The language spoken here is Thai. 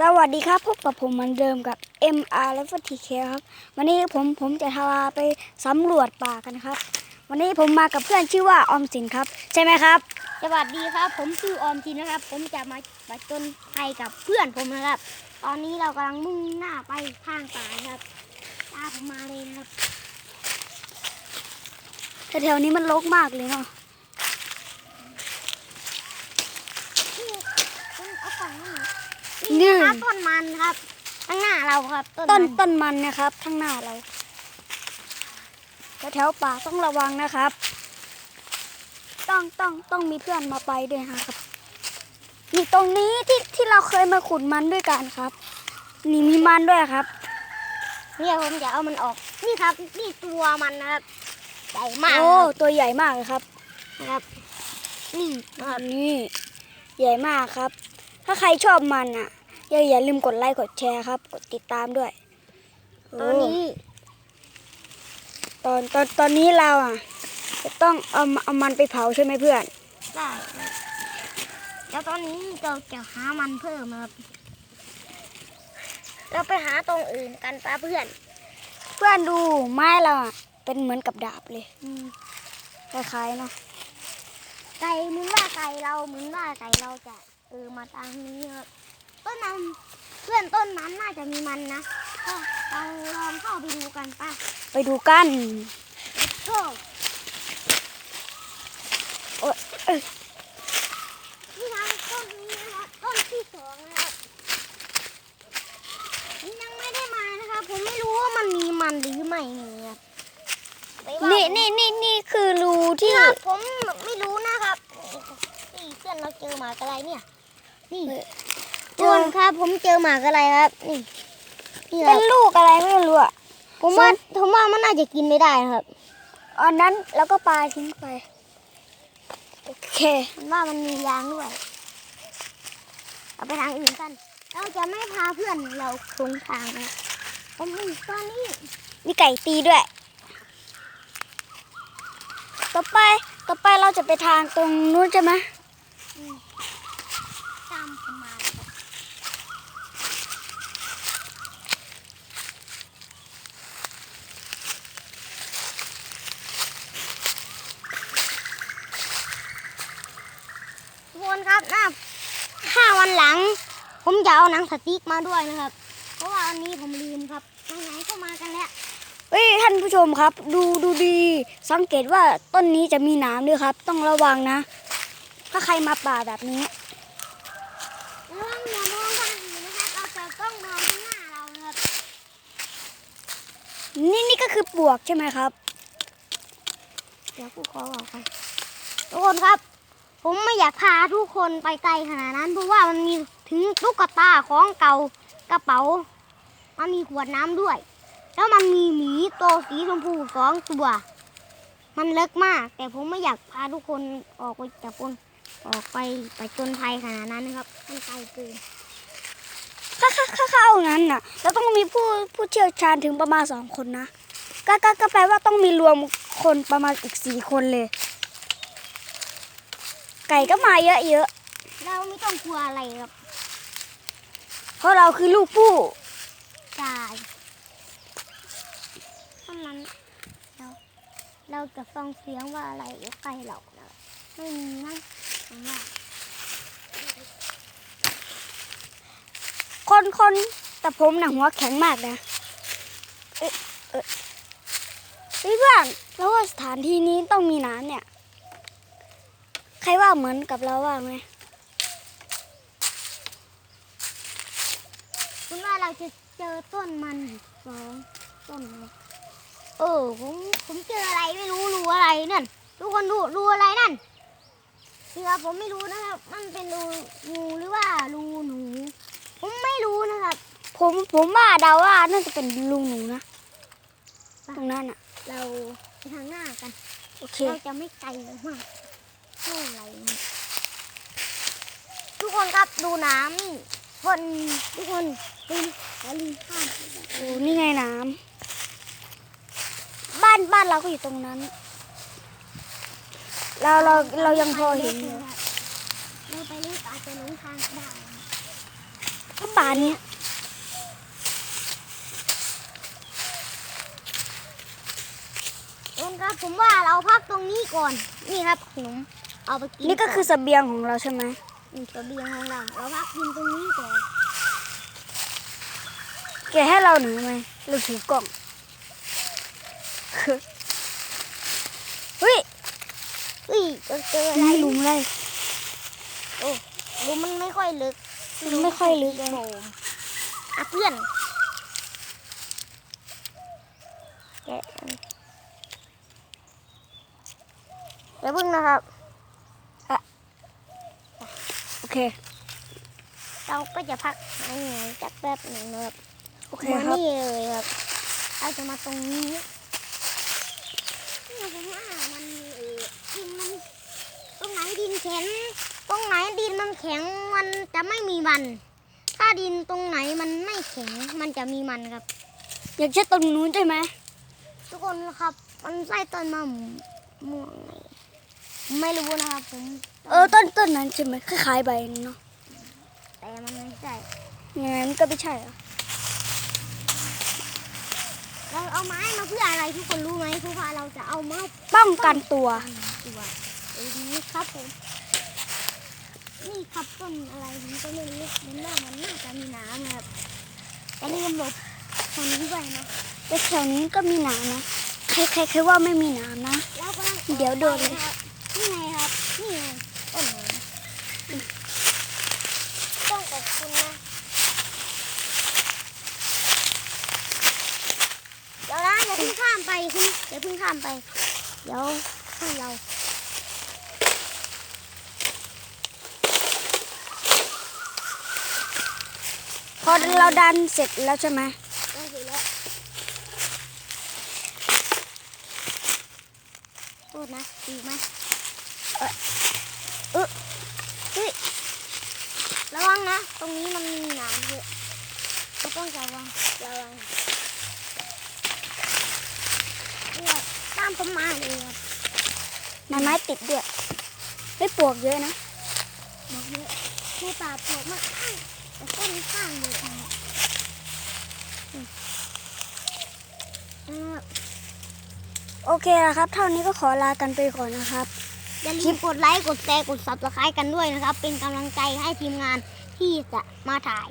สวัสดีครับพบกับผมเหมือนเดิมกับ MR และ TK ครับ วันนี้ผมผมจะพาไปสำรวจป่ากันครับ วันนี้ผมมากับเพื่อนชื่อว่าออมสินครับ ใช่ไหมครับ สวัสดีครับ ผมชื่อออมทินนะครับ ผมจะมาประจนภัยกับเพื่อนผมนะครับ ตอนนี้เรากำลังมุ่งหน้าไปทางป่านะครับตามผมมาเลยนะครับแถวๆนี้มันรกมากเลยเนาะนี่คุณเอากล่องนั่นห น่อยนี่ครับต้นมันครับข้างหน้าเราครับต้นต้นมันต้นมันนะครับข้างหน้าเราแถวๆป่าต้องระวังนะครับ ต้องต้องต้องมีเพื่อนมาไปด้วยนะครับนี่ตรงนี้ที่ที่เราเคยมาขุดมันด้วยกันครับ นี่มีมันด้วยครับเนี่ยผมจะเอามันออก นี่ครับ นี่ตัวมันนะครับใหญ่มากโอ้ตัวใหญ่มากเลยครับนะครับ นี่นะครับนี่ใหญ่มากครับ ถ้าใครชอบมันอะ อย่าอย่าลืมกดไลค์กดแชร์ครับ กดติดตามด้วยตอนนี้โตอนตอนตอนนี้เราอะ จะต้องเอามาเอามันไปเผาใช่ไหมเพื่อนได้ครับแล้วตอนนี้เราจะหามันเพิ่มครับเราไปหาตรงอื่นกันป้าเพื่อน เพื่อนดูไม้เราอะเป็นเหมือนกับดาบเลยอืมคล้ายๆเนาะไก่เหมือนว่าไก่เราเหมือนว่าไก่เราจะ เออมาทางนี้ครับต้นนั้นเพื่อนต้นนั้นน่าจะมีมันนะก็เราลองเข้าไปดูกันป้าไปดูกันโชคโอ๊ยเอ้ยนี่ทางต้นนี้นะครับต้นที่สองนะครับผมยังไม่ได้มานะครับผมไม่รู้ว่ามันมีมันหรือไม่มีครับไปว่านี่นี่นี่นี่คือรูที่ที่ ครับผมไม่รู้นะครับนี่เพื่อนเราเจอหมากอะไรเนี่ย นี่เจทุกอคนครับผมเจอหมากอะไรครับ นี่นี่คเป็รับนลูกอะไรไม่รู้อะผมว่าผมว่ามันน่าจะกินไม่ได้นะครับ อันนั้นแล้วก็ปาทิ้งไป โอเคผมว่ามันมียางด้วย เอาไปทางอื่นกัน เราจะไม่พาเพื่อนเราคงทางนะผมนี่ตอนนี้ มีไก่ตีด้วย ต่อไป ต่อไปเราจะไปทางตรงนู้นใช่ไหม ตามผมมาเลยครับทุก คนครับนะห้าวันหลัง ผมจะเอาหนังสติ๊กมาด้วยนะครับ เพราะว่าอันนี้ผมลืมครับไหนๆก็มากันแล้วเฮ้ยท่านผู้ชมครับ ดูดูดีสังเกตว่าต้นนี้จะมีหนามด้วยครับ ต้องระวังนะ ถ้าใครมาป่าแบบนี้ระวังอย่ามองทางอื่นนะครับเราจะต้องมองข้างหน้าเรานะครับนี่นี่ก็คือปลวกใช่ไหมครับ เดี๋ยวกูขอบอกไปทุกคนครับ ผมไม่อยากพาทุกคนไปไกลขนาดนั้น เพราะว่ามันมีถึงตุ๊กตาของเก่ากระเป๋า มันมีขวดน้ำด้วย แล้วมันมีหมีตัวสีชมพูสองตัว มันเล็กมาก แต่ผมไม่อยากพาทุกคนออกไปจากคนออกไปไปจนภัยขนาดนั้นนะครับ มันไกลเกินถ้าถ้าถ้าเข้านั้นน่ะเราต้องมีผู้ผู้เชี่ยวชาญถึงประมาณสองคนนะก็ก็แปลว่าต้องมีรวมคนประมาณอีกสี่คนเลย ก่ก็มาเยอะเยอะเราไม่ต้องกลัวอะไรครับๆเพราะเราคือลูกผู้จ่ายเท่านั้นเราเราจะฟังเสียงว่าอะไรอยู่ใกล้เรานะไม่มีนะผมว่าคนคนแต่ผมหนังหัวแข็งมากนะเอ๊ะเอ๊ะเฮ้ยเพื่อนแล้วว่าสถานที่นี้ต้องมีน้ำเนี่ย ใครว่าเหมือนกับเราว่าไหมคุณว่าเราจะเจอต้นมันอีกสองต้นเลยเออผมผมเจออะไรไม่รู้รูอะไรนั่นทุกคนดูรูอะไรนั่นนี่ครับผมไม่รู้นะครับ มันเป็นรูงูหรือว่ารูหนู ผมไม่รู้นะครับ ผมผมว่าเดาว่าน่าจะเป็นลุงหนูนะตรงนั้นอะ เราไปทางหน้ากัน โอเค เราจะไม่ไกลมาก เท่าไหร่ทุกคนครับดูน้ำนี่คนทุกคนลินแล้วลินข้ามโอ้นี่ไงน้ำบ้านบ้านเราก็อยู่ตรงนั้น เราเราเรายังพอเห็นเราไปเล่นอาจจะหลงทางได้ก็ป่าป่านี้ครับผมว่าเราพักตรงนี้ก่อน นี่ครับขนม เอาไปกินนี่ก็คือเสบียงของเราใช่ไหมนี่เสบียงของเราเราพักกินตรงนี้ก่อนแกให้เราหน่อยไหมเราถือกล่องเฮ้ยเฮ้ยเจอเจออะไรนี่หลุมเลยโอ้หลุมมันไม่ค่อยลึกมันไม่ค่อยลึกเลยโฟมอะเพื่อนแกะอันเดี๋ยวเพิ่งนะครับ โอ เค เราก็จะพักหายเหนื่อยจักแป๊บหนึ่งนะครับโอเคมาครับ นี่เลยครับเราจะมาตรงนี้นี่ผมว่ามันมีเออดินมันตรงไหนดินแข็งตรงไหนดินมันแข็งมันจะไม่มีมัน ถ้าดินตรงไหนมันไม่แข็งมันจะมีมันครับ อยากใช้ตรงนู้นใช่ไหมทุกคนครับ มันใส่ต้นมะม่วงไหม ไม่รู้นะครับผม เออต้นต้นนั้นใช่ไหมคล้ายๆใบนั้นเนาะแต่มันไม่ใช่งั้นก็ไม่ใช่เหรอเราเอาไม้มาเพื่ออะไรทุกคนรู้ไหมทุกคนเราจะเอาไม้ป้องกันตัวตัวเอ้ยนี่ครับผมนี่ครับต้นอะไรผมก็ไม่รู้มันว่ามันน่าจะมีน้ำครับแต่ลืมหลบตรงนี้ไปนะแต่แถวนี้ก็มีหนามนะใครใครเคยว่าไม่มีหนามนะแล้วกำลังเดี๋ยวโดนเลยครับ นี่ไงครับนี่ไงต้นไม้ต้องขอบคุณนะเดี๋ยวนะอย่าเพิ่งข้ามไปคุณอย่าเพิ่งข้ามไป เดี๋ยวให้เราพอเราดันเสร็จแล้วใช่ไหมด้เสร็จแล้วโทษนะดีไหมเออเออเฮ้ยระวังนะ ตรงนี้มันมีหนามเยอะก็ต้องระวังระวังเนี่ยตาม ผมมาเลยครับนายไม้ติดด้วยไม่ปลวกเยอะนะบอกเยอะคือตาปวดมากข้างแต่ต้นข้างเลยครับอืมอืมโอเคนะครับ เท่านี้ก็ขอลากันไปก่อนนะครับอย่าลืมกดไลค์กดแชร์กด subscribe กันด้วยนะครับ เป็นกำลังใจให้ทีมงานที่จะมาถ่าย